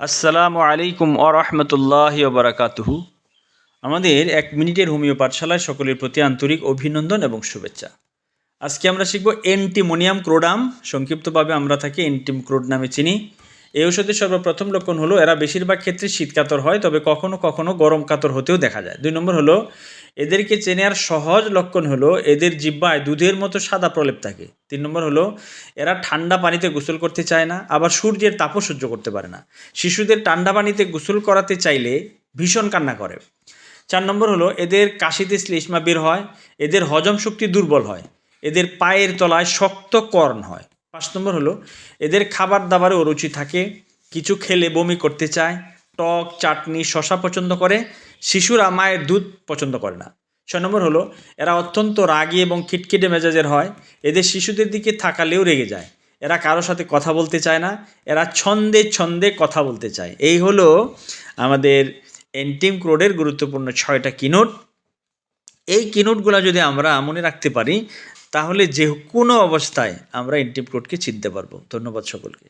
আসসালামু আলাইকুম আরহামতুল্লাহ বারাকাতুহু। আমাদের এক মিনিটের হোমিও পাঠশালায় সকলের প্রতি আন্তরিক অভিনন্দন এবং শুভেচ্ছা। আজকে আমরা শিখব এন্টিমোনিয়াম ক্রোডাম। সংক্ষিপ্তভাবে আমরা তাকে এন্টিম ক্রোড নামে চিনি। এই ওষুধের সর্বপ্রথম লক্ষণ হলো, এরা বেশিরভাগ ক্ষেত্রে শীতকাতর হয়, তবে কখনো কখনো গরম কাতর হতেও দেখা যায়। দুই নম্বর হলো, এদেরকে চেনার সহজ লক্ষণ হলো, এদের জিব্বায় দুধের মতো সাদা প্রলেপ থাকে। তিন নম্বর হলো, এরা ঠান্ডা পানিতে গোসল করতে চায় না, আবার সূর্যের তাপও সহ্য করতে পারে না। শিশুদের ঠান্ডা পানিতে গোসল করাতে চাইলে ভীষণ কান্না করে। চার নম্বর হলো, এদের কাশিতে শ্লেষ্মা বের হয়, এদের হজম শক্তি দুর্বল হয়, এদের পায়ের তলায় শক্ত কর্ণ হয়। পাঁচ নম্বর হলো, এদের খাবার দাবারে অরুচি থাকে, কিছু খেলে বমি করতে চায়, টক, চাটনি শশা পছন্দ করে, শিশুরা মায়ের দুধ পছন্দ করে না। ছয় নম্বর হলো, এরা অত্যন্ত রাগী এবং খিটখিটে মেজাজের হয়, এদের শিশুদের দিকে থাকালেও রেগে যায়। এরা কারোর সাথে কথা বলতে চায় না, এরা ছন্দে ছন্দে কথা বলতে চায়। এই হলো আমাদের এন্টিম ক্রোডের গুরুত্বপূর্ণ ছয়টা কিনোট এই কিনোটগুলো যদি আমরা মনে রাখতে পারি, তাহলে যে কোনো অবস্থায় আমরা এন্টিম কোডকে চিনতে পারব। ধন্যবাদ সকলকে।